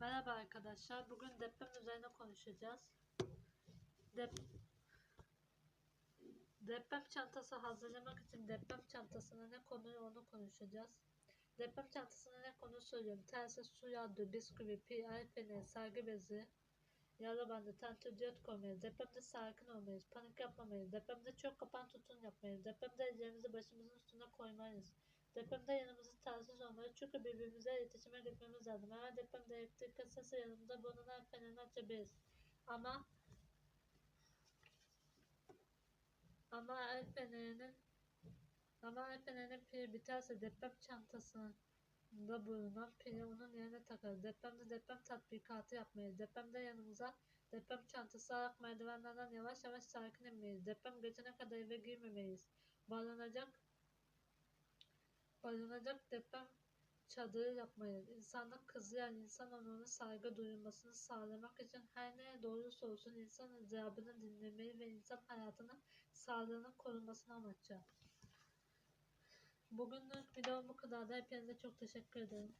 Merhaba arkadaşlar. Bugün deprem üzerine konuşacağız. Dep deprem çantası hazırlamak için deprem çantasına ne konur onu konuşacağız. Deprem çantasına ne konu söylüyorum. Telsiz, su yağdı, bisküvi, el feneri, sargı bezi, yara bandı, tentürdiyot koymayız. Depremde sakin olmayız. Panik yapmamayız. Depremde çok kapan tutun yapmayız. Depremde ellerimizi başımızın üstüne koymayız. Depremde yanımızda telsiz olmalı çünkü birbirimize iletişime geçmemiz lazım. Eğer depremde elektrik kesilse yanımızda bulunan el fenerini açabiliriz. Ama ama el fenerinin ama el fenerinin pili biterse deprem çantasında bulunan pili onun yerine takarız. Depremde deprem tatbikatı yapmayız. Depremde yanımıza deprem çantası alarak merdivenlerden yavaş yavaş sakin inmeyiz. Deprem geçene kadar eve girmemeyiz. Bağlanacak Barınacak deprem çadırı yapmayız. İnsanlık kızıyan insan onuruna saygı duyulmasını sağlamak için her neye doğrulursa olsun insan icabını dinlemeyi ve insan hayatının sağlığının korunmasını amaçlar. Bugünlük video bu kadar da hepinize çok teşekkür ederim.